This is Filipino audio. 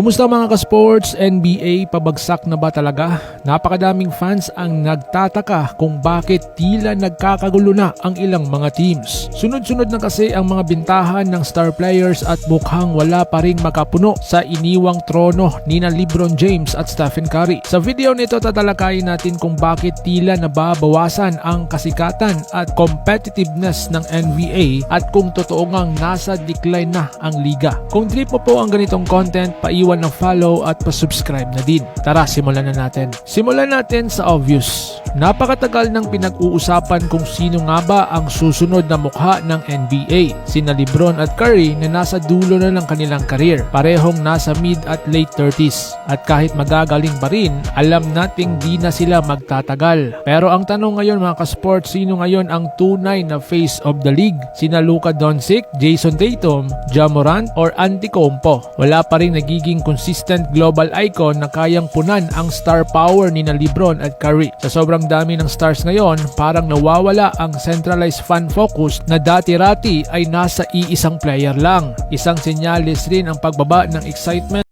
Kumusta mga ka-sports? NBA pabagsak na ba talaga? Napakadaming fans ang nagtataka kung bakit tila nagkakagulo na ang ilang mga teams. Sunod-sunod na kasi ang mga bintahan ng star players at mukhang wala pa rin makapuno sa iniwang trono ni na LeBron James at Stephen Curry. Sa video nito tatalakayin natin kung bakit tila nababawasan ang kasikatan at competitiveness ng NBA at kung totoo ngang nasa decline na ang liga. Kung trip mo po ang ganitong content, paiwan ng follow at pa-subscribe na din. Tara, simulan na natin. Simulan natin sa obvious. Napakatagal nang pinag-uusapan kung sino nga ba ang susunod na mukha ng NBA. Sina Lebron at Curry na nasa dulo na ng kanilang karir. Parehong nasa mid at late 30s. At kahit magagaling pa rin, alam nating di na sila magtatagal. Pero ang tanong ngayon mga kasport, sino ngayon ang tunay na face of the league? Sina Luka Doncic, Jason Tatum, Ja Morant, or Antetokounmpo? Wala pa rin nagiging consistent global icon na kayang punan ang star power ni na Lebron at Curry. Sa sobrang dami ng stars ngayon, parang nawawala ang centralized fan focus na dati-rati ay nasa iisang player lang. Isang senyalis rin ang pagbaba ng excitement